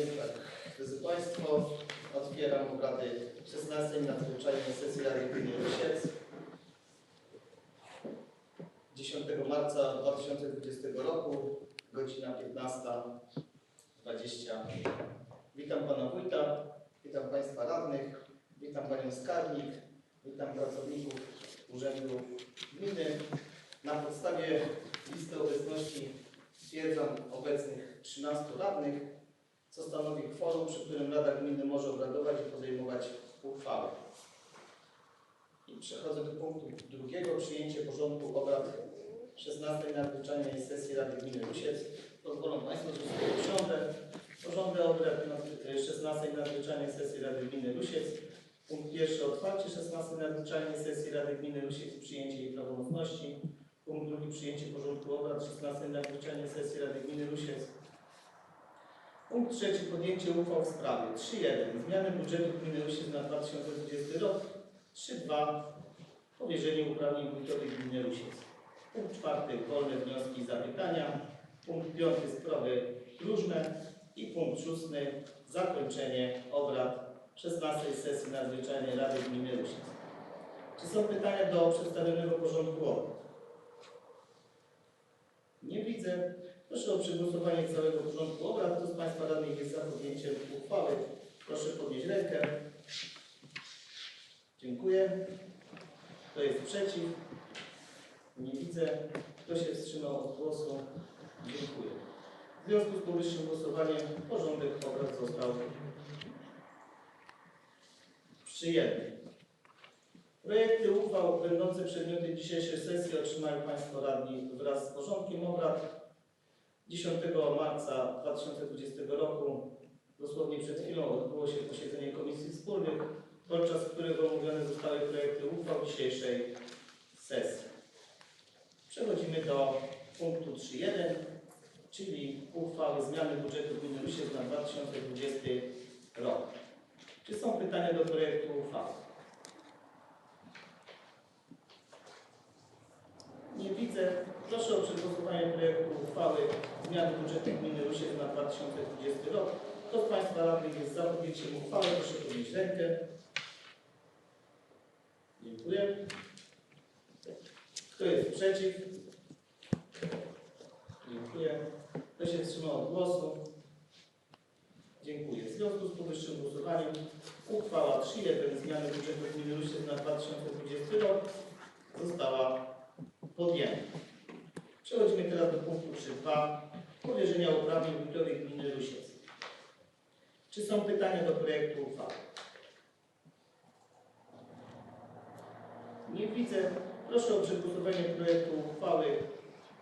Tak, drodzy Państwo, otwieram obrady 16 nadzwyczajnej sesji Rady Gminy Rusiec 10 marca 2020 roku, godzina 15.20. Witam Pana Wójta, witam Państwa radnych, witam Panią Skarbnik, witam pracowników Urzędu Gminy. Na podstawie listy obecności stwierdzam obecnych 13 radnych, co stanowi kworum, przy którym Rada Gminy może obradować i podejmować uchwały. I przechodzę do punktu drugiego, przyjęcie porządku obrad 16 nadzwyczajnej sesji Rady Gminy Rusiec. Pozwolą Państwo, że sobie usiądę. Porządek obrad nad- 16 nadzwyczajnej sesji Rady Gminy Rusiec. Punkt pierwszy, otwarcie 16 nadzwyczajnej sesji Rady Gminy Rusiec przyjęcie jej prawomocności. Punkt drugi, przyjęcie porządku obrad 16 nadzwyczajnej sesji Rady Gminy Rusiec. Punkt trzeci, podjęcie uchwał w sprawie 3.1. Zmiany budżetu Gminy Rusiec na 2020 rok. 3.2. Powierzenie uprawnień wójtowi Gminy Rusiec. Punkt czwarty, wolne wnioski i zapytania. Punkt piąty, sprawy różne. I punkt szósty, zakończenie obrad 16 sesji nadzwyczajnej Rady Gminy Rusiec. Czy są pytania do przedstawionego porządku obrad? Nie widzę. Proszę o przegłosowanie całego porządku obrad. Kto z Państwa radnych jest za podjęciem uchwały? Proszę podnieść rękę. Dziękuję. Kto jest przeciw? Nie widzę. Kto się wstrzymał od głosu? Dziękuję. W związku z powyższym głosowaniem porządek obrad został przyjęty. Projekty uchwał będące przedmiotem dzisiejszej sesji otrzymają Państwo radni wraz z porządkiem obrad. 10 marca 2020 roku, dosłownie przed chwilą, odbyło się posiedzenie Komisji Wspólnych, podczas którego omówione zostały projekty uchwał dzisiejszej sesji. Przechodzimy do punktu 3.1, czyli uchwały zmiany budżetu gminy Rusiec na 2020 rok. Czy są pytania do projektu uchwały? Nie widzę. Proszę o przegłosowanie projektu uchwały zmiany budżetu gminy Rusiec na 2020 rok. Kto z Państwa radnych jest za podjęciem uchwały, proszę podnieść rękę. Dziękuję. Kto jest przeciw? Dziękuję. Kto się wstrzymał od głosu? Dziękuję. W związku z powyższym głosowaniem uchwała 3.1 zmiany budżetu gminy Rusiec na 2020 rok została podjęta. Przechodzimy teraz do punktu 3.2. Powierzenia uprawnień wójtowi gminy Rusiec. Czy są pytania do projektu uchwały? Nie widzę. Proszę o przegłosowanie projektu uchwały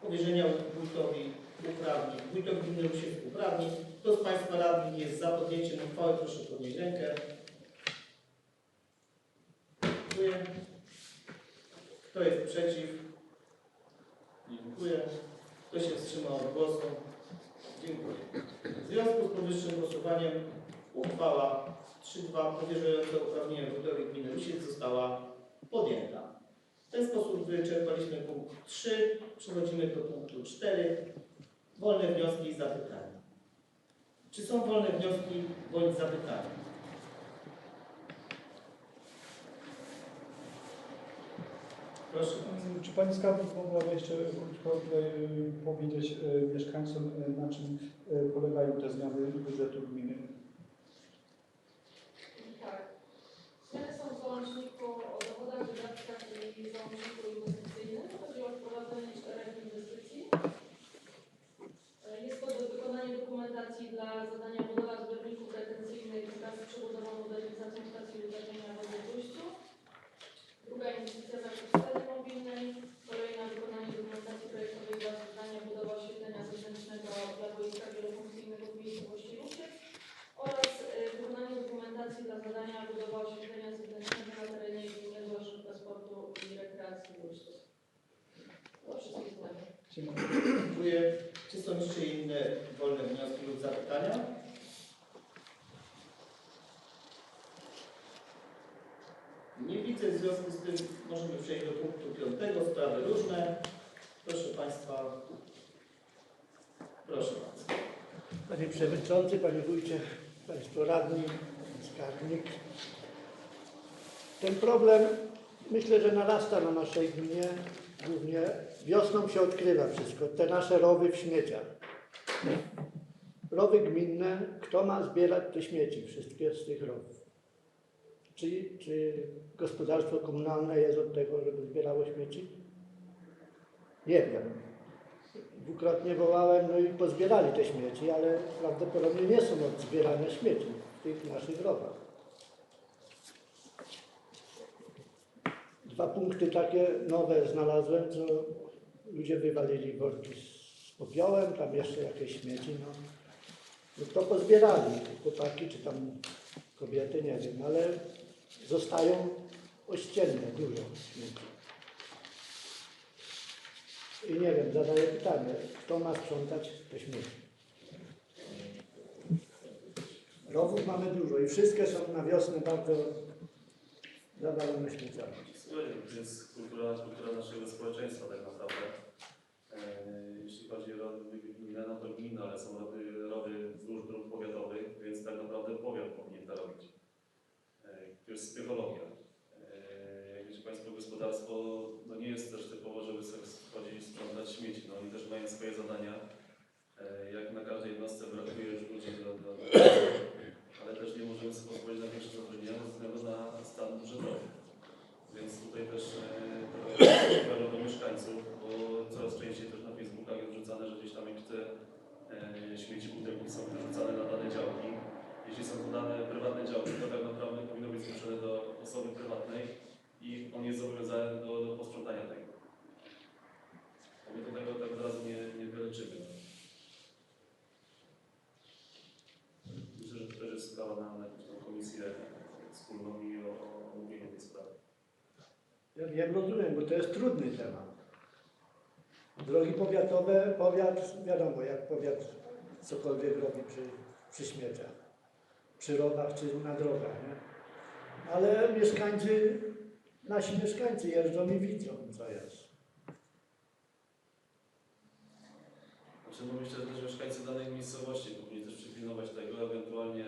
powierzenia wójtowi uprawnień. Wójtowi gminy Rusiec uprawnień. Kto z Państwa radnych jest za podjęciem uchwały, proszę podnieść rękę. Dziękuję. Kto jest przeciw? Dziękuję. Kto się wstrzymał od głosu? Dziękuję. W związku z powyższym głosowaniem uchwała 3.2 powierzająca uprawnienia wójtowi gminy Rusiec została podjęta. W ten sposób wyczerpaliśmy punkt 3. Przechodzimy do punktu 4. Wolne wnioski i zapytania. Czy są wolne wnioski bądź zapytania? Czy Pani Skarbnik mogłaby jeszcze krótko e, powiedzieć e, mieszkańcom, e, na czym polegają te zmiany budżetu gminy? Są jeszcze inne wolne wnioski lub zapytania? Nie widzę, w związku z tym możemy przejść do punktu piątego, sprawy różne. Proszę Państwa, proszę bardzo. Panie Przewodniczący, Panie Wójcie, Państwo Radni, Skarbnik. Ten problem myślę, że narasta na naszej gminie. Głównie wiosną się odkrywa wszystko. Te nasze rowy w śmieciach. Rowy gminne, kto ma zbierać te śmieci wszystkie z tych rowów? Czy, czy gospodarstwo komunalne jest od tego, żeby zbierało śmieci? Nie wiem. Dwukrotnie wołałem, no i pozbierali te śmieci, ale prawdopodobnie nie są odzbierane śmieci w tych naszych rowach. Dwa punkty takie nowe znalazłem, co ludzie wywalili worki z popiołem, tam jeszcze jakieś śmieci, no. no to pozbierali chłopaki, czy tam kobiety, nie wiem, ale zostają ościenne dużo śmieci. I nie wiem, zadaję pytanie, kto ma sprzątać te śmieci? Rowów mamy dużo i wszystkie są na wiosnę bardzo zawalone śmieciami. To jest kultura, naszego społeczeństwa tak naprawdę. E, jeśli chodzi o rowy gminne, no to gmina, ale są rowy, rowy wzdłuż dróg powiatowych, więc tak naprawdę powiat powinien to robić. E, to jest psychologia. E, jak wiecie Państwo, gospodarstwo no nie jest też typowo, żeby sobie wchodzić i sprzątać śmieci. No, oni też mają swoje zadania. E, jak na każdej jednostce brakuje już ludzi do, do, do ale też nie możemy sobie pozwolić na większe zatrudnienia ze względu na stan budżetowy. Więc tutaj też e, trochę apelu do mieszkańców, bo coraz częściej też na Facebookach jest wrzucane, że gdzieś tam jak te e, śmieci butelki są wyrzucane na dane działki. Jeśli są to dane prywatne działki, to tak naprawdę powinno być zgłoszone do osoby prywatnej i on jest zobowiązany do, do posprzątania tego. A my do tego tak od razu nie, nie wyleczymy. Myślę, że to też jest sprawa na, na jakąś tam komisję wspólną i o, o omówienie tej sprawy. Ja, ja rozumiem, bo to jest trudny temat. Drogi powiatowe, powiat, wiadomo, jak powiat cokolwiek robi przy, przy śmieciach, przy rowach czy na drogach, nie? Ale mieszkańcy, nasi mieszkańcy jeżdżą i widzą, co jest. Znaczy, no myślę, że też mieszkańcy danej miejscowości powinni też przypilnować tego, ewentualnie,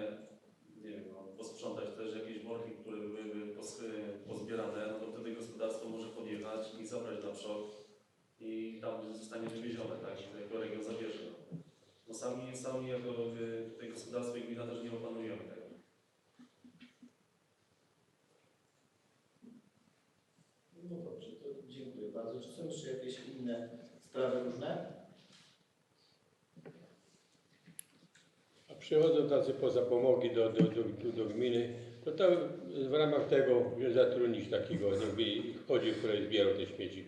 nie wiem, no, posprzątać też jakieś worki, które były pos, pozbierane, no to wtedy gospodarstwo może podjechać i zabrać na przok i tam zostanie wywiezione, tak, i jako region zabierze. No, no sami, sami jako y, tutaj gospodarstwo i gmina też nie opanujemy tego. No dobrze, to dziękuję bardzo. Czy są jeszcze jakieś inne sprawy różne? A przychodzą tacy po zapomogi do, do, do, do, do gminy, to tam w ramach tego że zatrudnić takiego, jakby chodził, który zbierał te śmieci.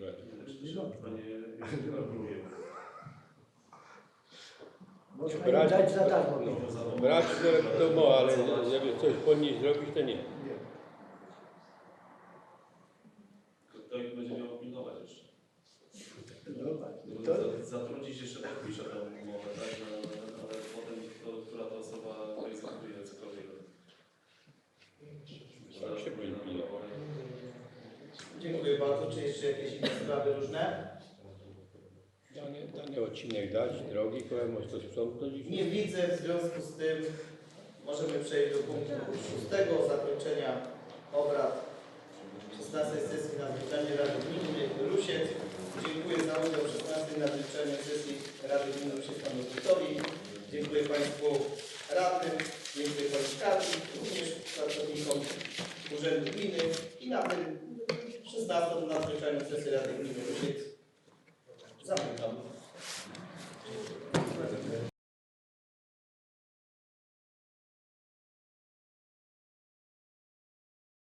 Panie, nie kalkuluję. Można im dać za darmo. no, brać to, to mo, ale żeby coś po niej zrobić, to nie. Nie. Kto ich będzie miał pilnować jeszcze? Dobra, No, to, za- Zatrudnić jeszcze podpisze tę umowę, tak? No, ale potem to, która to osoba egzekutuje cokolwiek. Tak. Dziękuję bardzo. Czy jeszcze jakieś inne sprawy różne? Dany, dany odcinek dać, drogi, komuś to sprzątnąć Nie widzę, w związku z tym możemy przejść do punktu szóstego, zakończenia obrad 16 sesji nadzwyczajnej Rady Gminy Rusiec. Dziękuję za udział w 16 nadzwyczajnej sesji Rady Gminy Panu Wójtowi. Dziękuję Państwu radnym, dziękuję Skarbnik, również pracownikom Urzędu Gminy i na tym 16 nadzwyczajną sesję Rady Gminy